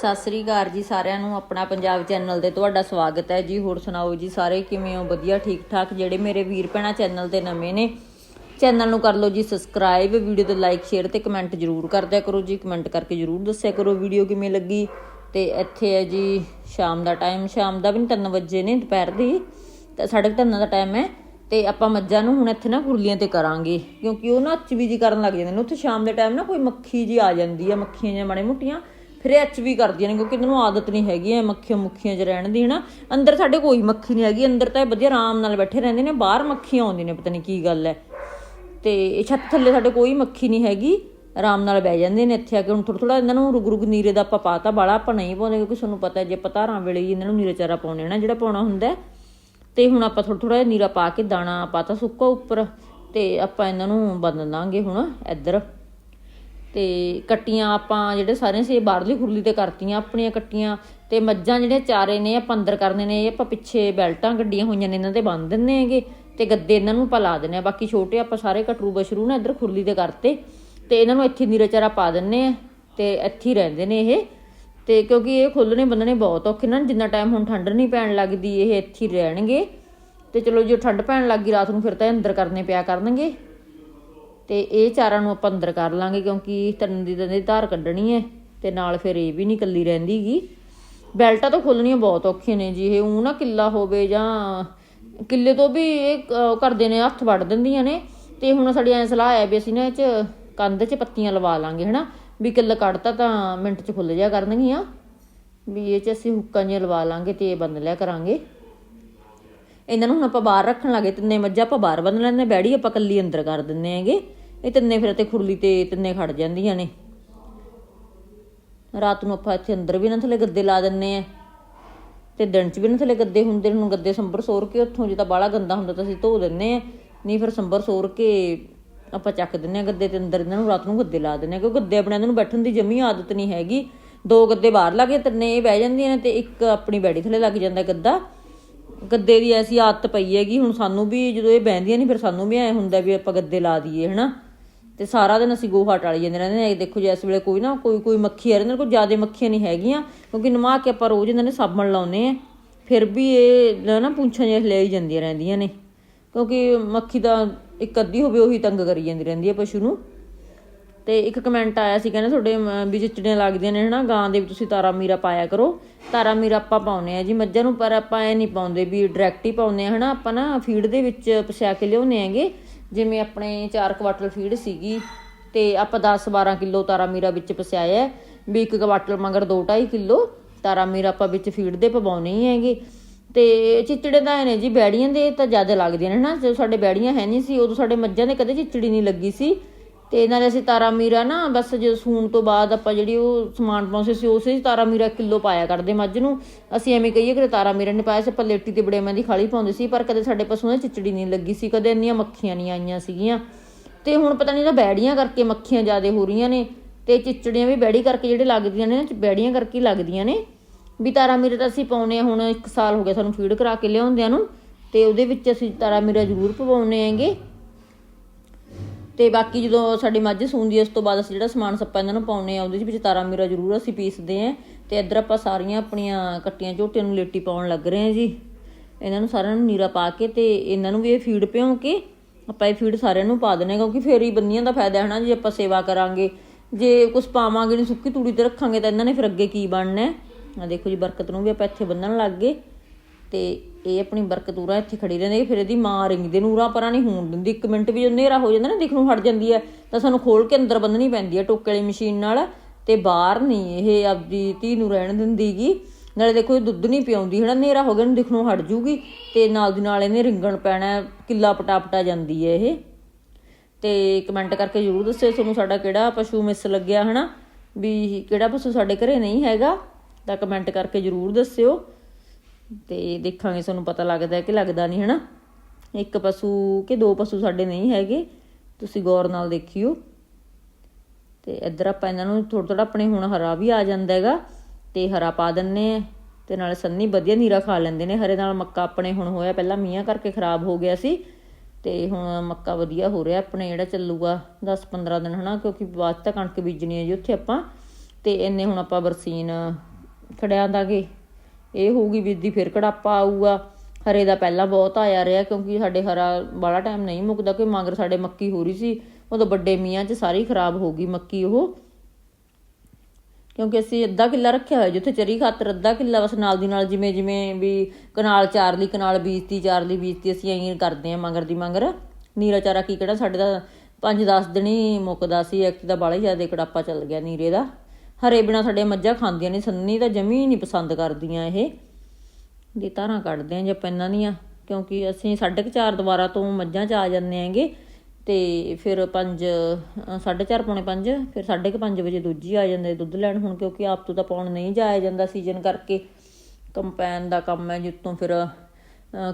ਸਤਿ ਸ੍ਰੀ ਅਕਾਲ ਜੀ ਸਾਰਿਆਂ ਨੂੰ, ਆਪਣਾ ਪੰਜਾਬ ਚੈਨਲ ਤੇ ਤੁਹਾਡਾ ਸਵਾਗਤ ਹੈ। ਜੀ, ਹੋਰ ਸੁਣਾਓ ਜੀ ਸਾਰੇ ਕਿਵੇਂ ਹੋ? ਵਧੀਆ ਠੀਕ ਠਾਕ ਜਿਹੜੇ ਮੇਰੇ ਵੀਰ ਭੈਣਾਂ ਚੈਨਲ ਤੇ ਨਵੇਂ ਨੇ, ਚੈਨਲ ਨੂੰ ਕਰ ਲਓ ਜੀ ਸਬਸਕ੍ਰਾਈਬ, ਵੀਡੀਓ ਤੇ ਲਾਈਕ, ਸ਼ੇਅਰ ਤੇ ਕਮੈਂਟ ਜਰੂਰ ਕਰਦਿਆ ਕਰੋ ਜੀ। ਕਮੈਂਟ ਕਰਕੇ ਜਰੂਰ ਦੱਸਿਆ ਕਰੋ ਵੀਡੀਓ ਕਿਵੇਂ ਲੱਗੀ। ਤੇ ਇੱਥੇ ਹੈ ਜੀ ਸ਼ਾਮ ਦਾ ਟਾਈਮ, ਸ਼ਾਮ ਦਾ ਵੀ 3 ਵਜੇ ਨੇ ਦੁਪਹਿਰ ਦੀ। ਤੇ ਸਾਢੇ ਕੁ ਤਿੰਨ ਦਾ ਟਾਈਮ ਹੈ। ਤੇ ਆਪਾਂ ਮੱਝਾਂ ਨੂੰ ਹੁਣ ਇੱਥੇ ਨਾ ਕੁਰਲੀਆਂ ਤੇ ਕਰਾਂਗੇ, ਕਿਉਂਕਿ ਉਹ ਨਾ ਅੱਚਵੀ ਜੀ ਕਰਨ ਲੱਗ ਜਾਂਦੇ ਨੇ। ਉੱਥੇ ਸ਼ਾਮ ਦੇ ਟਾਈਮ ਨਾ ਕੋਈ ਮੱਖੀ ਜੀ ਆ ਜਾਂਦੀ ਆ, ਮੱਖੀਆਂ ਜਿਹੀਆਂ ਮਾੜੇ ਮੁੱਟੀਆਂ। ਫਿਰ ਇਹ ਵੀ ਕਰਦੀਆਂ ਨੇ, ਕਿਉਂਕਿ ਇਹਨਾਂ ਨੂੰ ਆਦਤ ਨਹੀਂ ਹੈਗੀ, ਐ ਮੱਖੀਆਂ ਮੁੱਖੀਆਂ 'ਚ ਰਹਿਣ ਦੀ, ਹਨਾ? ਅੰਦਰ ਸਾਡੇ ਕੋਈ ਮੱਖੀ ਨਹੀਂ ਹੈਗੀ, ਅੰਦਰ ਤਾਂ ਇਹ ਵਧੀਆ ਆਰਾਮ ਨਾਲ ਬੈਠੇ ਰਹਿੰਦੇ ਨੇ, ਬਾਹਰ ਮੱਖੀਆਂ ਆਉਂਦੀਆਂ ਨੇ, ਪਤਾ ਨਹੀਂ ਕੀ ਗੱਲ ਹੈ ਤੇ ਇਹ ਛੱਤ ਥੱਲੇ ਸਾਡੇ ਕੋਈ ਮੱਖੀ ਨਹੀਂ ਹੈਗੀ, ਆਰਾਮ ਨਾਲ ਬਹਿ ਜਾਂਦੇ ਨੇ ਇੱਥੇ ਆ ਕੇ, ਹੁਣ ਥੋੜਾ ਥੋੜਾ ਇਹਨਾਂ ਨੂੰ ਰੁਗ ਰੁਗ ਨੀਰੇ ਦਾ ਆਪਾਂ ਪਾਤਾ ਬਾਲਾ ਆਪਾਂ ਨਹੀਂ ਪਾਉਂਦੇ, ਕਿਉਂਕਿ ਤੁਹਾਨੂੰ ਪਤਾ ਹੈ ਜੇ ਪਤਾਰਾਂ ਵੇਲੇ ਇਹਨਾਂ ਨੂੰ ਨੀਰੇ ਚਾਰਾ ਪਾਉਣੇ ਨਾ ਜਿਹੜਾ ਪਾਉਣਾ ਹੁੰਦਾ ਤੇ ਹੁਣ ਆਪਾਂ ਥੋੜਾ ਥੋੜਾ ਨੀਰਾ ਪਾ ਕੇ ਦਾਣਾ ਪਾਤਾ ਸੁੱਕਾ ਉੱਪਰ, ਤੇ ਆਪਾਂ ਇਹਨਾਂ ਨੂੰ ਬੰਨ ਦਾਂਗੇ ਹੁਣ ਇੱਧਰ। ਤੇ ਕੱਟੀਆਂ ਆਪਾਂ ਜਿਹੜੇ ਸਾਰੇ ਸੀ ਬਾਹਰਲੀ ਖੁਰਲੀ ਤੇ ਕਰਤੀਆਂ, ਆਪਣੀਆਂ ਕੱਟੀਆਂ ਤੇ ਮੱਝਾਂ ਜਿਹੜੇ ਚਾਰੇ ਨੇ ਆਪਾਂ ਅੰਦਰ ਕਰਨੇ ਨੇ, ਇਹ ਆਪਾਂ ਪਿੱਛੇ ਬੈਲਟਾਂ ਗੱਡੀਆਂ ਹੋਈਆਂ ਨੇ, ਇਹਨਾਂ ਤੇ ਬੰਨ ਦਿੰਨੇ ਹੈਗੇ ਤੇ ਗੱਦੇ ਇਹਨਾਂ ਨੂੰ ਆਪਾਂ ਲਾ ਦਿੰਨੇ ਆ ਬਾਕੀ ਛੋਟੇ ਆਪਾਂ ਸਾਰੇ ਕਟਰੂ ਬਸ਼ਰੂ ਨਾ ਇੱਧਰ ਖੁਰਲੀ ਤੇ ਕਰਤੇ ਤੇ ਇਹਨਾਂ ਨੂੰ ਇੱਥੇ ਨੀਰਾ ਚਾਰਾ ਪਾ ਦਿੰਨੇ ਆ ਤੇ ਇੱਥੇ ਹੀ ਰਹਿੰਦੇ ਨੇ ਇਹ। ਤੇ ਕਿਉਂਕਿ ਇਹ ਖੁੱਲਣੇ ਬੰਨਣੇ ਬਹੁਤ ਔਖੇ ਨਾ, ਜਿੰਨਾ ਟਾਈਮ ਹੁਣ ਠੰਡ ਨਹੀਂ ਪੈਣ ਲੱਗਦੀ, ਇਹ ਇੱਥੇ ਹੀ ਰਹਿਣਗੇ। ਤੇ ਚਲੋ ਜੇ ਠੰਡ ਪੈਣ ਲੱਗੀ ਰਾਤ ਨੂੰ ਫਿਰ ਤਾਂ ਇਹ ਅੰਦਰ ਕਰਨੇ ਪਿਆ ਕਰਨਗੇ। ਤੇ ਇਹ ਚਾਰਾਂ ਨੂੰ ਆਪਾਂ ਅੰਦਰ ਕਰ ਲਾਂਗੇ ਕਿਉਂਕਿ ਤਰਨ ਦੀ ਦੰਦੇ ਧਾਰ ਕੱਢਣੀ ਹੈ ਤੇ ਨਾਲ ਫਿਰ ਇਹ ਵੀ ਨਹੀਂ ਕੱਲੀ ਰਹਿੰਦੀਗੀ ਬੈਲਟਾਂ ਤਾਂ ਖੋਲਣੀਆਂ ਬਹੁਤ ਔਖੀਆਂ ਨੇ ਜੀ, ਇਹ ਉਹ ਨਾ ਕਿੱਲਾ ਹੋਵੇ ਜਾਂ ਕਿੱਲੇ ਤੋਂ ਵੀ ਇਹ ਕਰਦੇ ਨੇ ਹੱਥ ਵੜ ਦਿੰਦੀਆਂ ਨੇ ਤੇ ਹੁਣ ਸਾਡੀ ਐ ਸਲਾਹ ਹੈ ਵੀ ਅਸੀਂ ਨਾ ਇਹ ਚ ਕੰਧ 'ਚ ਪੱਤੀਆਂ ਲਵਾ ਲਾਂਗੇ, ਹਨਾ? ਵੀ ਕਿੱਲਾ ਕੱਢਤਾ ਤਾਂ ਮਿੰਟ 'ਚ ਖੁੱਲ ਜਾ ਕਰਨਗੀਆਂ। ਵੀ ਇਹ 'ਚ ਅਸੀਂ ਹੁੱਕਾਂ ਜਿਹੀਆਂ ਲਵਾ ਲਾਂਗੇ ਤੇ ਇਹ ਬੰਦ ਲਿਆ ਕਰਾਂਗੇ। ਇਹਨਾਂ ਨੂੰ ਹੁਣ ਆਪਾਂ ਬਾਹਰ ਰੱਖਣ ਲੱਗੇ, ਤਿੰਨੇ ਮੱਝਾਂ ਆਪਾਂ ਬਾਹਰ ਬੰਨ ਲੈਂਦੇ ਬੈੜੀ ਆਪਾਂ ਕੱਲੀ ਅੰਦਰ ਕਰ ਦਿੰਨੇ ਹੈਗੇ। ਇਹ ਤਿੰਨੇ ਫਿਰ ਤੇ ਖੁਰਲੀ ਤੇ ਤਿੰਨੇ ਖੜ ਜਾਂਦੀਆਂ ਨੇ। ਰਾਤ ਨੂੰ ਆਪਾਂ ਇੱਥੇ ਅੰਦਰ ਵੀ ਨਾ ਥੱਲੇ ਗੱਦੇ ਲਾ ਦਿੰਨੇ ਆ। ਤੇ ਦਿਨ ਚ ਵੀ ਨਾ ਥੱਲੇ ਗੱਦੇ ਹੁੰਦੇ ਨੇ ਹੁਣ ਗੱਦੇ ਸੰਭਰ ਸੋਰ ਕੇ ਉੱਥੋਂ ਜੇ ਤਾਂ ਬਾਲਾ ਗੰਦਾ ਹੁੰਦਾ ਤਾਂ ਅਸੀਂ ਧੋ ਦਿੰਨੇ ਆ। ਨਹੀਂ ਫਿਰ ਸੰਭਰ ਸੋਰ ਕੇ ਆਪਾਂ ਚੱਕ ਦਿੰਨੇ ਆ ਗੱਦੇ ਤੇ ਅੰਦਰ ਇਹਨਾਂ ਨੂੰ, ਰਾਤ ਨੂੰ ਗੱਦੇ ਲਾ ਦਿੰਨੇ ਆ, ਕਿਉਂਕਿ ਗੱਦੇ ਆਪਣੇ ਇਹਨਾਂ ਨੂੰ ਬੈਠਣ ਦੀ ਜਮੀ ਆਦਤ ਨਹੀਂ ਹੈਗੀ। ਦੋ ਗੱਦੇ ਬਾਹਰ ਲਾ ਕੇ ਤਿੰਨੇ ਇਹ ਬਹਿ ਜਾਂਦੀਆਂ ਨੇ ਤੇ ਇੱਕ ਆਪਣੀ ਬੈੜੀ ਥੱਲੇ ਲੱਗ ਜਾਂਦਾ ਗੱਦਾ। ਗੱਦੇ ਦੀ ਐਸੀ ਆਦਤ ਪਈ ਹੈਗੀ, ਹੁਣ ਸਾਨੂੰ ਵੀ ਜਦੋਂ ਇਹ ਬਹਿੰਦੀਆਂ ਨਹੀਂ, ਫਿਰ ਸਾਨੂੰ ਵੀ ਐ ਹੁੰਦਾ ਵੀ ਆਪਾਂ ਗੱਦੇ ਲਾ ਦਈਏ, ਹਨਾ? ਤੇ ਸਾਰਾ ਦਿਨ ਅਸੀਂ ਗੋਹਾ ਟਾਲੀ ਜਾਂਦੇ ਰਹਿੰਦੇ ਨੇ। ਦੇਖੋ ਜੇ, ਇਸ ਵੇਲੇ ਕੋਈ ਨਾ, ਕੋਈ ਕੋਈ ਮੱਖੀ ਆ ਰਹੀ ਨੇ, ਕੋਈ ਜ਼ਿਆਦਾ ਮੱਖੀਆਂ ਨਹੀਂ ਹੈਗੀਆਂ, ਕਿਉਂਕਿ ਨਮਾ ਕੇ ਆਪਾਂ ਰੋਜ਼ ਇਹਨਾਂ ਨੇ ਸਾਬਣ ਲਾਉਨੇ ਆ ਫਿਰ ਵੀ ਇਹ ਨਾ ਪੁੰਛਾਂ ਜਿਹੀਆਂ ਲੈ ਜਾਂਦੀਆਂ ਰਹਿੰਦੀਆਂ ਨੇ। ਕਿਉਂਕਿ ਮੱਖੀ ਦਾ ਇੱਕ ਅੱਧੀ ਹੋਵੇ, ਉਹੀ ਤੰਗ ਕਰੀ ਜਾਂਦੀ ਰਹਿੰਦੀ ਹੈ ਪਸ਼ੂ ਨੂੰ। ਤੇ ਇੱਕ ਕਮੈਂਟ ਆਇਆ ਸੀ, ਕਹਿੰਦੇ ਤੁਹਾਡੇ ਵੀ ਚਿਚੜੀਆਂ ਲੱਗਦੀਆਂ ਨੇ, ਹਨਾ, ਗਾਂ ਦੇ ਵੀ ਤੁਸੀਂ ਤਾਰਾ ਮੀਰਾ ਪਾਇਆ ਕਰੋ। ਤਾਰਾ ਮੀਰਾ ਆਪਾਂ ਪਾਉਨੇ ਆ ਜੀ, ਮੱਝਾਂ ਨੂੰ ਪਰ ਆਪਾਂ ਐ ਨਹੀਂ ਪਾਉਂਦੇ ਵੀ ਡਾਇਰੈਕਟ ਹੀ ਪਾਉਂਦੇ ਆ ਹਨਾ, ਆਪਾਂ ਨਾ ਫੀਡ ਦੇ ਵਿੱਚ ਪਸਿਆ ਕੇ ਲਿਆਉਨੇ ਆਂਗੇ ਜਿਵੇਂ ਆਪਣੇ 4 ਕੁਆਟਲ ਫੀਡ ਸੀਗੀ ਤੇ ਆਪਾਂ 10 12 ਕਿਲੋ ਤਾਰਾ ਮੀਰਾ ਵਿੱਚ ਪਸਿਆਇਆ ਵੀ ਇੱਕ ਕੁਆਟਲ ਮਗਰ 2.5 ਕਿਲੋ ਤਾਰਾ ਮੀਰਾ ਆਪਾਂ ਵਿੱਚ ਫੀਡ ਦੇ ਪਵਾਉਣੇ ਹੀ ਹੈਗੇ। ਤੇ ਚਿਚੜੇ ਤਾਂ ਐ ਨੇ ਜੀ, ਬੈੜੀਆਂ ਦੇ ਤਾਂ ਜ਼ਿਆਦਾ ਲੱਗਦੀਆਂ ਨੇ ਨਾ ਜਦੋਂ ਸਾਡੇ ਬੈੜੀਆਂ ਹੈ ਨਹੀਂ ਸੀ, ਉਦੋਂ ਸਾਡੇ ਮੱਝਾਂ ਦੇ ਕਦੇ ਚਿਚੜੀ ਨਹੀਂ ਲੱਗੀ ਸੀ। ਤੇ ਨਾਲੇ ਅਸੀਂ ਤਾਰਾ ਮੀਰਾ ਨਾ, ਬਸ ਜਦੋਂ ਸੂਣ ਤੋਂ ਬਾਅਦ ਆਪਾਂ ਜਿਹੜੀ ਉਹ ਸਮਾਨ ਪਾਉਂਦੇ ਸੀ, ਉਸੇ 'ਚ ਤਾਰਾ ਮੀਰਾ ਕਿਲੋ ਪਾਇਆ ਕਰਦੇ ਮੱਝ ਨੂੰ। ਅਸੀਂ ਐਵੇਂ ਕਹੀਏ ਕਿ ਤਾਰਾ ਮੀਰਾ ਨਹੀਂ ਪਾਇਆ ਸੀ, ਆਪਾਂ ਲੇਟੀ ਤੇ ਬੜੇਮਾਂ ਦੀ ਖਾਲੀ ਪਾਉਂਦੇ ਸੀ, ਪਰ ਕਦੇ ਸਾਡੇ ਪਸ਼ੂਆਂ ਦੇ ਚਿਚੜੀ ਨਹੀਂ ਲੱਗੀ ਸੀ, ਕਦੇ ਇੰਨੀਆਂ ਮੱਖੀਆਂ ਨਹੀਂ ਆਈਆਂ ਸੀਗੀਆਂ। ਤੇ ਹੁਣ ਪਤਾ ਨਹੀਂ ਨਾ ਬੈੜੀਆਂ ਕਰਕੇ ਮੱਖੀਆਂ ਜ਼ਿਆਦਾ ਹੋ ਰਹੀਆਂ ਨੇ, ਤੇ ਚਿਚੜੀਆਂ ਵੀ ਬੈੜੀ ਕਰਕੇ ਜਿਹੜੇ ਲੱਗਦੀਆਂ ਨੇ ਨਾ ਬੈੜੀਆਂ ਕਰਕੇ ਹੀ ਲੱਗਦੀਆਂ ਨੇ। ਵੀ ਤਾਰਾ ਮੀਰਾ ਤਾਂ ਅਸੀਂ ਪਾਉਨੇ ਆ ਹੁਣ 1 ਸਾਲ ਹੋ ਗਿਆ ਸਾਨੂੰ ਫੀਡ ਕਰਾ ਕੇ ਲਿਆਉਂਦਿਆਂ ਨੂੰ, ਤੇ ਉਹਦੇ ਵਿੱਚ ਅਸੀਂ ਤਾਰਾ ਮੀਰਾ ਜ਼ਰੂਰ ਪਵਾਉਨੇ ਹੈਗੇ। ਤੇ ਬਾਕੀ ਜਦੋਂ ਸਾਡੀ ਮੱਝ ਸੂੰਦੀ ਹੈ, ਉਸ ਤੋਂ ਬਾਅਦ ਅਸੀਂ ਜਿਹੜਾ ਸਮਾਨ ਸੱਪਾ ਇਹਨਾਂ ਨੂੰ ਪਾਉਨੇ ਆ ਉਹਦੇ ਵਿੱਚ ਤਾਰਾ ਮੀਰਾ ਜ਼ਰੂਰ ਅਸੀਂ ਪੀਸਦੇ ਆਂ ਤੇ ਇੱਧਰ ਆਪਾਂ ਸਾਰੀਆਂ ਆਪਣੀਆਂ ਕੱਟੀਆਂ ਝੋਟੀਆਂ ਨੂੰ ਲੇਟੀ ਪਾਉਣ ਲੱਗ ਰਹੇ ਆ ਜੀ। ਇਹਨਾਂ ਨੂੰ ਸਾਰਿਆਂ ਨੂੰ ਨੀਰਾ ਪਾ ਕੇ ਤੇ ਇਹਨਾਂ ਨੂੰ ਵੀ ਇਹ ਫੀਡ ਭਿਉਂ ਕੇ ਆਪਾਂ ਇਹ ਫੀਡ ਸਾਰਿਆਂ ਨੂੰ ਪਾ ਦਨੇ ਕਿਉਂਕਿ ਫੇਰ ਹੀ ਬੰਨੀਆਂ ਦਾ ਫਾਇਦਾ ਹੈ ਨਾ, ਜੇ ਆਪਾਂ ਸੇਵਾ ਕਰਾਂਗੇ। ਜੇ ਕੁਝ ਪਾਵਾਂਗੇ ਨਹੀਂ ਸੁੱਕੀ ਤੂੜੀ ਤੇ ਰੱਖਾਂਗੇ ਤਾਂ ਇਹਨਾਂ ਨੇ ਫਿਰ ਅੱਗੇ ਕੀ ਬਣਨਾ ਆ ਦੇਖੋ ਜੀ, ਬਰਕਤ ਨੂੰ ਵੀ ਆਪਾਂ ਇੱਥੇ ਬੰਨਣ ਲੱਗ ਗਏ। ਤੇ ਇਹ ਆਪਣੀ ਬਰਕਤੂਰਾ ਇੱਥੇ ਖੜੀ ਰਹਿੰਦੀ ਫਿਰ ਇਹਦੀ ਮਾਂ ਰਿੰਗਦੇ ਨੂਰਾ ਪਰਾਂ ਨਹੀਂ ਹੋਣ ਦਿੰਦੀ। ਇੱਕ ਮਿੰਟ ਵੀ ਜਦੋਂ ਹਨੇਰਾ ਹੋ ਜਾਂਦਾ ਨਾ, ਦਿਖ ਨੂੰ ਹਟ ਜਾਂਦੀ ਹੈ, ਤਾਂ ਸਾਨੂੰ ਖੋਲ ਕੇ ਅੰਦਰ ਬੰਨਣੀ ਪੈਂਦੀ ਹੈ ਟੋਕੇ ਵਾਲੀ ਮਸ਼ੀਨ ਨਾਲ, ਤੇ ਬਾਹਰ ਨਹੀਂ ਇਹ ਆਪਦੀ ਧੀ ਨੂੰ ਰਹਿਣ ਦਿੰਦੀਗੀ। ਨਾਲੇ ਦੇਖੋ ਇਹ ਦੁੱਧ ਨਹੀਂ ਪਿਆਉਂਦੀ, ਹਨਾ, ਹਨੇਰਾ ਹੋ ਗਿਆ ਨੂੰ ਦਿਖ ਨੂੰ ਹਟ ਜੂਗੀ, ਤੇ ਨਾਲ ਦੀ ਨਾਲ ਇਹਨੇ ਰਿੰਗਣ ਪੈਣਾ, ਕਿੱਲਾ ਪਟਾਪਟਾ ਜਾਂਦੀ ਹੈ ਇਹ। ਤੇ ਕਮੈਂਟ ਕਰਕੇ ਜਰੂਰ ਦੱਸਿਓ ਤੁਹਾਨੂੰ ਸਾਡਾ ਕਿਹੜਾ ਪਸ਼ੂ ਮਿਸ ਲੱਗਿਆ, ਹਨਾ, ਵੀ ਕਿਹੜਾ ਪਸ਼ੂ ਸਾਡੇ ਘਰੇ ਨਹੀਂ ਹੈਗਾ, ਤਾਂ ਕਮੈਂਟ ਕਰਕੇ ਜਰੂਰ ਦੱਸਿਓ। ਤੇ ਦੇਖਾਂਗੇ ਤੁਹਾਨੂੰ ਪਤਾ ਲੱਗਦਾ ਕਿ ਲੱਗਦਾ ਨਹੀਂ, ਹਨਾ? ਇੱਕ ਪਸ਼ੂ ਕਿ ਦੋ ਪਸ਼ੂ ਸਾਡੇ ਨਹੀਂ ਹੈਗੇ, ਤੁਸੀਂ ਗੌਰ ਨਾਲ ਦੇਖਿਓ। ਤੇ ਇੱਧਰ ਆਪਾਂ ਇਹਨਾਂ ਨੂੰ ਥੋੜਾ ਥੋੜਾ ਆਪਣੇ ਹੁਣ ਹਰਾ ਵੀ ਆ ਜਾਂਦਾ ਹੈਗਾ, ਤੇ ਹਰਾ ਪਾ ਦਿੰਨੇ ਆ ਤੇ ਨਾਲ ਸੰਨੀ ਵਧੀਆ ਨੀਰਾ ਖਾ ਲੈਂਦੇ ਨੇ। ਹਰੇ ਨਾਲ ਮੱਕਾ ਆਪਣੇ ਹੁਣ ਹੋਇਆ, ਪਹਿਲਾਂ ਮੀਆਂ ਕਰਕੇ ਖਰਾਬ ਹੋ ਗਿਆ ਸੀ, ਤੇ ਹੁਣ ਮੱਕਾ ਵਧੀਆ ਹੋ ਰਿਹਾ ਆਪਣੇ, ਜਿਹੜਾ ਚੱਲੂਗਾ 10 15 ਦਿਨ, ਹਨਾ? ਕਿਉਂਕਿ ਬਾਅਦ 'ਚ ਤਾਂ ਕਣਕ ਬੀਜਣੀ ਹੈ ਜੀ ਉੱਥੇ ਆਪਾਂ। ਤੇ ਇੰਨੇ ਹੁਣ ਆਪਾਂ ਬਰਸੀਨ ਖੜਿਆ ਦਾਂਗੇ। ਇਹ ਹੋਊਗੀ ਬੀਜਦੀ ਫਿਰ ਕੜਾਪਾ ਆਊਗਾ। ਹਰੇ ਦਾ ਪਹਿਲਾਂ ਬਹੁਤ ਆਇਆ ਰਿਹਾ ਕਿਉਂਕਿ ਸਾਡੇ ਹਰਾ ਬਾਲਾ ਟਾਈਮ ਨਹੀਂ ਮੁੱਕਦਾ ਕੋਈ ਮਗਰ ਸਾਡੇ ਮੱਕੀ ਹੋ ਰਹੀ ਸੀ। ਉਦੋਂ ਵੱਡੇ ਮੀਆਂ 'ਚ ਸਾਰੀ ਖਰਾਬ ਹੋ ਗਈ ਮੱਕੀ ਉਹ। ਕਿਉਂਕਿ ਅਸੀਂ ਅੱਧਾ ਕਿੱਲਾ ਰੱਖਿਆ ਹੋਇਆ ਜਿੱਥੇ ਚਰੀ ਖਾਤਰ ਅੱਧਾ ਕਿੱਲਾ ਬਸ ਨਾਲ ਦੀ ਨਾਲ ਜਿਵੇਂ ਜਿਵੇਂ ਵੀ ਕਨਾਲ ਚਾਰ ਲਈ ਕਨਾਲ ਬੀਜਤੀ ਚਾਰ ਲਈ ਬੀਜਤੀ, ਅਸੀਂ ਐਂ ਕਰਦੇ ਆਂ ਮੰਗਰ ਦੀ ਮੰਗਰ। ਨੀਰਾ ਚਾਰਾ ਕੀ ਕਿਹੜਾ? ਸਾਡੇ ਦਾ 5-10 ਦਿਨ ਹੀ ਮੁੱਕਦਾ ਸੀ, ਇੱਕ ਦਾ ਬਾਲਾ ਹੀ ਜ਼ਿਆਦਾ ਕੜਾਪਾ ਚੱਲ ਗਿਆ ਨੀਰੇ ਦਾ। ਹਰੇ ਬਿਨਾ ਸਾਡੇ ਮੱਝਾਂ ਖਾਂਦੀਆਂ ਨਹੀਂ, ਸੰਨੀ ਤਾਂ ਜਮੀ ਨਹੀਂ ਪਸੰਦ ਕਰਦੀਆਂ ਇਹ। ਦੀ ਧਾਰਾਂ ਕੱਢਦੇ ਆਂ ਜੇ ਪੈਨਾਂ ਦੀਆਂ, ਕਿਉਂਕਿ ਅਸੀਂ ਸਾਢੇ ਕੁ ਚਾਰ ਦੁਬਾਰਾ ਤੋਂ ਮੱਝਾਂ 'ਚ ਆ ਜਾਂਦੇ ਆਂਗੇ ਤੇ ਫਿਰ 5 4:30 ਪੌਣੇ 5 ਫਿਰ 5:30 ਵਜੇ ਦੂਜੀ ਆ ਜਾਂਦੇ ਦੁੱਧ ਲੈਣ ਹੁਣ, ਕਿਉਂਕਿ ਆਪ ਤੋਂ ਤਾਂ ਪਾਉਣ ਨਹੀਂ ਜਾਇਆ ਜਾਂਦਾ ਸੀਜ਼ਨ ਕਰਕੇ। ਕੰਪੈਨ ਦਾ ਕੰਮ ਹੈ ਜਿੱਤੋਂ ਫਿਰ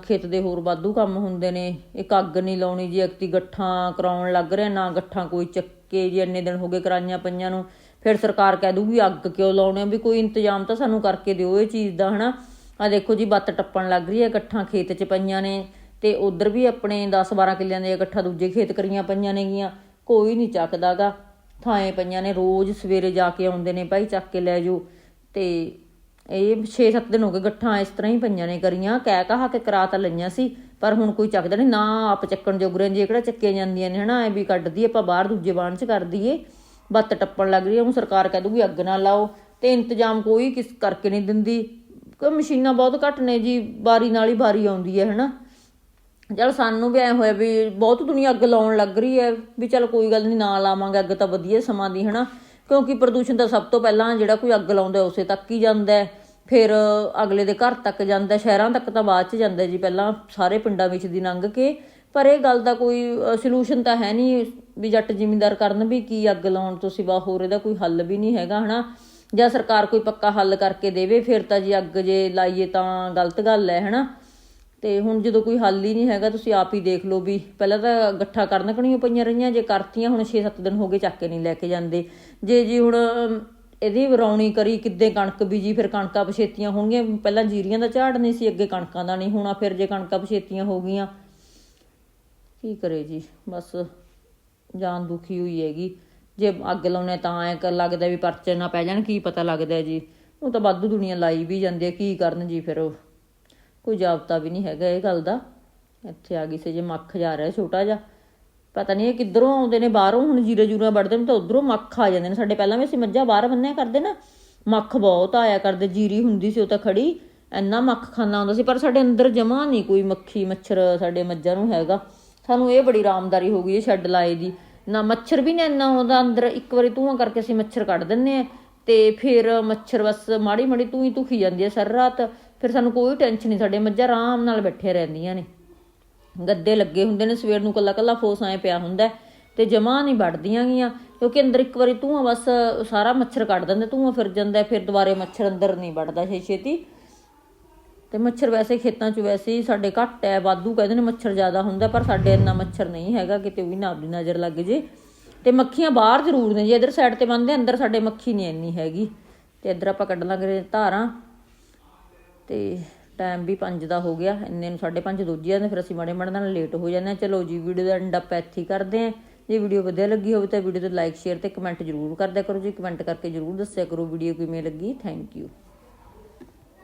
ਖੇਤ ਦੇ ਹੋਰ ਵਾਧੂ ਕੰਮ ਹੁੰਦੇ ਨੇ। ਇੱਕ ਅੱਗ ਨਹੀਂ ਲਾਉਣੀ ਜੀ ਅਕਤੀ ਗੱਠਾਂ ਕਰਾਉਣ ਲੱਗ ਰਿਹਾ, ਨਾ ਗੱਠਾਂ ਕੋਈ ਚੱਕੇ ਜੀ, ਇੰਨੇ ਦਿਨ ਹੋ ਗਏ ਕਰਾਈਆਂ ਪਈਆਂ ਨੂੰ। ਫਿਰ ਸਰਕਾਰ ਕਹਿ ਦੂਗੀ, ਅੱਗ ਕਿਉਂ ਲਾਉਣੇ ਆ? ਵੀ ਕੋਈ ਇੰਤਜ਼ਾਮ ਤਾਂ ਸਾਨੂੰ ਕਰਕੇ ਦਿਓ ਇਹ ਚੀਜ਼ ਦਾ, ਹਨਾ? ਆ ਦੇਖੋ ਜੀ, ਬੱਤ ਟੱਪਣ ਲੱਗ ਰਹੀ ਹੈ, ਇਕੱਠਾਂ ਖੇਤ 'ਚ ਪਈਆਂ ਨੇ ਤੇ ਉਧਰ ਵੀ ਆਪਣੇ 10 12 ਕਿੱਲਿਆਂ ਦੇ ਇਕੱਠਾ ਦੂਜੇ ਖੇਤ ਕਰੀਆਂ ਪਈਆਂ ਨੇਗੀਆਂ, ਕੋਈ ਨਹੀਂ ਚੱਕਦਾਗਾ ਥਾਂ ਪਈਆਂ ਨੇ, ਰੋਜ਼ ਸਵੇਰੇ ਜਾ ਕੇ ਆਉਂਦੇ ਨੇ, ਭਾਈ ਚੱਕ ਕੇ ਲੈ ਜਾਓ। ਤੇ ਇਹ 6-7 ਦਿਨ ਹੋ ਗਏ ਗੱਠਾਂ ਇਸ ਤਰ੍ਹਾਂ ਹੀ ਪਈਆਂ ਨੇ ਕਰੀਆਂ, ਕਹਿ ਕਹਾ ਕੇ ਕਰਾ ਤਾਂ ਲਈਆਂ ਸੀ, ਪਰ ਹੁਣ ਕੋਈ ਚੱਕਦਾ ਨਹੀਂ, ਨਾ ਆਪ ਚੱਕਣ ਜੋਗਰੇ ਜੇ ਕਿਹੜਾ ਚੱਕੀਆਂ ਜਾਂਦੀਆਂ ਨੇ, ਹਨਾ? ਐ ਵੀ ਕੱਢਦੀ ਆਪਾਂ ਬਾਹਰ ਦੂਜੇ ਬਾਣ 'ਚ ਕਰ ਦਈਏ ਬੱਤ ਟੱਪਣ ਲੱਗ ਰਹੀ ਹੈ ਹੁਣ ਸਰਕਾਰ ਕਹਿ ਦੂਗੀ, ਅੱਗ ਨਾ ਲਾਓ। ਤੇ ਇੰਤਜ਼ਾਮ ਕੋਈ ਕਿਸ ਕਰਕੇ ਨਹੀਂ ਦਿੰਦੀ? ਕੋਈ ਮਸ਼ੀਨਾਂ ਬਹੁਤ ਘੱਟ ਨੇ ਜੀ, ਬਾਰੀ ਨਾਲ ਹੀ ਬਾਰੀ ਆਉਂਦੀ ਹੈ, ਹਨਾ? ਚਲ ਸਾਨੂੰ ਵੀ ਐ ਹੋਇਆ ਵੀ ਬਹੁਤ ਦੁਨੀਆ ਅੱਗ ਲਾਉਣ ਲੱਗ ਰਹੀ ਹੈ, ਵੀ ਚਲ ਕੋਈ ਗੱਲ ਨਹੀਂ, ਨਾ ਲਾਵਾਂਗੇ ਅੱਗ ਤਾਂ ਵਧੀਆ ਸਮਾਂ ਦੀ, ਹਨਾ? ਕਿਉਂਕਿ ਪ੍ਰਦੂਸ਼ਣ ਤਾਂ ਸਭ ਤੋਂ ਪਹਿਲਾਂ ਜਿਹੜਾ ਕੋਈ ਅੱਗ ਲਾਉਂਦਾ ਉਸੇ ਤੱਕ ਹੀ ਜਾਂਦਾ ਹੈ। ਫਿਰ ਅਗਲੇ ਦੇ ਘਰ ਤੱਕ ਜਾਂਦਾ, ਸ਼ਹਿਰਾਂ ਤੱਕ ਤਾਂ ਬਾਅਦ ਚ ਜਾਂਦਾ ਜੀ, ਪਹਿਲਾਂ ਸਾਰੇ ਪਿੰਡਾਂ ਵਿੱਚ ਦੀ ਲੰਘ ਕੇ। ਪਰ ਇਹ ਗੱਲ ਦਾ ਕੋਈ ਸੋਲੂਸ਼ਨ ਤਾਂ ਹੈ ਨਹੀਂ ਵੀ ਜੱਟ ਜ਼ਿਮੀਂਦਾਰ ਕਰਨ ਵੀ ਕੀ ਅੱਗ ਲਾਉਣ ਤੋਂ ਸਿਵਾ ਹੋਰ ਇਹਦਾ ਕੋਈ ਹੱਲ ਵੀ ਨਹੀਂ ਹੈਗਾ, ਹਨਾ? ਜਾਂ ਸਰਕਾਰ ਕੋਈ ਪੱਕਾ ਹੱਲ ਕਰਕੇ ਦੇਵੇ, ਫਿਰ ਤਾਂ ਜੀ ਅੱਗ ਜੇ ਲਾਈਏ ਤਾਂ ਗਲਤ ਗੱਲ ਹੈ, ਹਨਾ? ਤੇ ਹੁਣ ਜਦੋਂ ਕੋਈ ਹੱਲ ਹੀ ਨਹੀਂ ਹੈਗਾ, ਤੁਸੀਂ ਆਪ ਹੀ ਦੇਖ ਲਓ ਵੀ ਪਹਿਲਾਂ ਤਾਂ ਗੱਠਾ ਕਰਨ ਕਣੀਆਂ ਪਈਆਂ ਰਹੀਆਂ, ਜੇ ਕਰਤੀਆਂ, ਹੁਣ 6-7 ਦਿਨ ਹੋ ਗਏ ਚੱਕ ਕੇ ਨਹੀਂ ਲੈ ਕੇ ਜਾਂਦੇ। ਜੇ ਜੀ ਹੁਣ ਇਹਦੀ ਵਰਾਉਣੀ ਕਰੀ ਕਿੱਦੇ ਕਣਕ ਬੀਜੀ ਫਿਰ ਕਣਕਾਂ ਪਛੇਤੀਆਂ ਹੋਣਗੀਆਂ। ਪਹਿਲਾਂ ਜੀਰੀਆਂ ਦਾ ਝਾੜ ਨਹੀਂ ਸੀ, ਅੱਗੇ ਕਣਕਾਂ ਦਾ ਨਹੀਂ ਹੋਣਾ, ਫਿਰ ਜੇ ਕਣਕਾਂ ਪਛੇਤੀਆਂ ਹੋ ਗਈਆਂ ਕੀ ਕਰੇ ਜੀ? ਬਸ ਜਾਨ ਦੁਖੀ ਹੋਈ ਹੈਗੀ। ਜੇ ਅੱਗ ਲਾਉਣੇ ਤਾਂ ਐ ਕਰ ਲੱਗਦਾ ਵੀ ਪਰਚੇ ਨਾ ਪੈ ਜਾਣ, ਕੀ ਪਤਾ ਲੱਗਦਾ ਜੀ। ਉਹ ਤਾਂ ਵਾਧੂ ਦੁਨੀਆ ਲਾਈ ਵੀ ਜਾਂਦੀ ਹੈ, ਕੀ ਕਰਨ ਜੀ ਫਿਰ ਉਹ? ਕੋਈ ਜਾਬਤਾ ਵੀ ਨਹੀਂ ਹੈਗਾ ਇਹ ਗੱਲ ਦਾ। ਇੱਥੇ ਆ ਗਈ ਸੀ ਜੇ ਮੱਖ ਜਾ ਰਿਹਾ ਛੋਟਾ ਜਿਹਾ। ਪਤਾ ਨਹੀਂ ਇਹ ਕਿੱਧਰੋਂ ਆਉਂਦੇ ਨੇ, ਬਾਹਰੋਂ ਹੁਣ ਜੀਰੇ ਜੂਰਾ ਵੜਦੇ ਨੇ ਤਾਂ ਉਧਰੋਂ ਮੱਖ ਆ ਜਾਂਦੇ ਨੇ। ਸਾਡੇ ਪਹਿਲਾਂ ਵੀ ਅਸੀਂ ਮੱਝਾਂ ਬਾਹਰ ਬੰਨਿਆ ਕਰਦੇ ਨਾ, ਮੱਖ ਬਹੁਤ ਆਇਆ ਕਰਦੇ, ਜੀਰੀ ਹੁੰਦੀ ਸੀ ਉਹ ਤਾਂ ਖੜੀ। ਇੰਨਾ ਮੱਖ ਖਾਨਾ ਹੁੰਦਾ ਸੀ, ਪਰ ਸਾਡੇ ਅੰਦਰ ਜਮਾ ਨਹੀਂ ਕੋਈ ਮੱਖੀ, ਮੱਛਰ ਸਾਡੇ ਮੱਝਾਂ ਨੂੰ ਹੈਗਾ। ਸਾਨੂੰ ਇਹ ਬੜੀ ਆਰਾਮਦਾਰੀ ਹੋ ਗਈ ਇਹ ਸ਼ੈੱਡ ਲਾਏ ਦੀ। ਨਾ ਮੱਛਰ ਵੀ ਨਹੀਂ ਇੰਨਾ ਹੁੰਦਾ ਅੰਦਰ, ਇੱਕ ਵਾਰੀ ਧੂਆਂ ਕਰਕੇ ਅਸੀਂ ਮੱਛਰ ਕੱਢ ਦਿੰਨੇ ਆ ਤੇ ਫਿਰ ਮੱਛਰ ਬਸ ਮਾੜੀ ਮਾੜੀ ਤੂੰ ਹੀ ਧੁਖੀ ਜਾਂਦੀ ਹੈ ਸਾਰੀ ਰਾਤ। ਫਿਰ ਸਾਨੂੰ ਕੋਈ ਟੈਨਸ਼ਨ ਨਹੀਂ, ਸਾਡੇ ਮੱਝਾਂ ਆਰਾਮ ਨਾਲ ਬੈਠੇ ਰਹਿੰਦੀਆਂ ਨੇ। ਗੱਦੇ ਲੱਗੇ ਹੁੰਦੇ ਨੇ, ਸਵੇਰ ਨੂੰ ਕੱਲਾ ਕੱਲਾ ਫੋਸ ਆਏ ਪਿਆ ਹੁੰਦਾ ਤੇ ਜਮਾ ਨਹੀਂ ਵੱਢਦੀਆਂ ਗੀਆਂ, ਕਿਉਂਕਿ ਅੰਦਰ ਇੱਕ ਵਾਰੀ ਧੂਆਂ ਬਸ ਸਾਰਾ ਮੱਛਰ ਕੱਢ ਦਿੰਦੇ, ਧੂਆਂ ਫਿਰ ਜਾਂਦਾ ਫਿਰ ਦੁਬਾਰੇ ਮੱਛਰ ਅੰਦਰ ਨਹੀਂ ਵੱਢਦਾ ਛੇ ਛੇਤੀ। ਤੇ ਮੱਛਰ ਵੈਸੇ ਖੇਤਾਂ 'ਚ ਵੈਸੇ ਹੀ ਸਾਡੇ ਘੱਟ ਹੈ, ਵਾਧੂ ਕਹਿੰਦੇ ਨੇ ਮੱਛਰ ਜ਼ਿਆਦਾ ਹੁੰਦਾ, ਪਰ ਸਾਡੇ ਇੰਨਾ ਮੱਛਰ ਨਹੀਂ ਹੈਗਾ, ਕਿਤੇ ਵੀ ਨਾ ਆਪਣੀ ਨਜ਼ਰ ਲੱਗ ਜੇ। ਤੇ ਮੱਖੀਆਂ ਬਾਹਰ ਜ਼ਰੂਰ ਨੇ ਜੇ, ਇਧਰ ਸਾਈਡ ਤੇ ਬੰਦੇ ਅੰਦਰ ਸਾਡੇ ਮੱਖੀ ਨਹੀਂ ਇੰਨੀ ਹੈਗੀ। ਤੇ ਇਧਰ ਆਪਾਂ ਕੱਢ ਲਾਂਗੇ ਧਾਰਾਂ। ਤੇ ਟਾਈਮ ਵੀ 5 ਦਾ ਹੋ ਗਿਆ, ਇੰਨੇ ਨੂੰ 5:30 ਦੂਜੀਆਂ ਨੇ ਫਿਰ ਅਸੀਂ ਮਾੜੇ ਮਾੜੇ ਨਾਲ ਲੇਟ ਹੋ ਜਾਂਦੇ ਹਾਂ ਚਲੋ ਜੀ ਵੀਡੀਓ ਦਾ ਐਂਡ ਆਪਾਂ ਇੱਥੇ ਕਰਦੇ ਹਾਂ ਜੇ ਵੀਡੀਓ ਵਧੀਆ ਲੱਗੀ ਹੋਵੇ ਤਾਂ ਵੀਡੀਓ ਤੇ ਲਾਈਕ ਸ਼ੇਅਰ ਤੇ ਕਮੈਂਟ ਜ਼ਰੂਰ ਕਰਦਿਆ ਕਰੋ। ਜੀ ਕਮੈਂਟ ਕਰਕੇ ਜ਼ਰੂਰ ਦੱਸਿਆ ਕਰੋ ਵੀਡੀਓ ਕਿਵੇਂ ਲੱਗੀ ਥੈਂਕ ਯੂ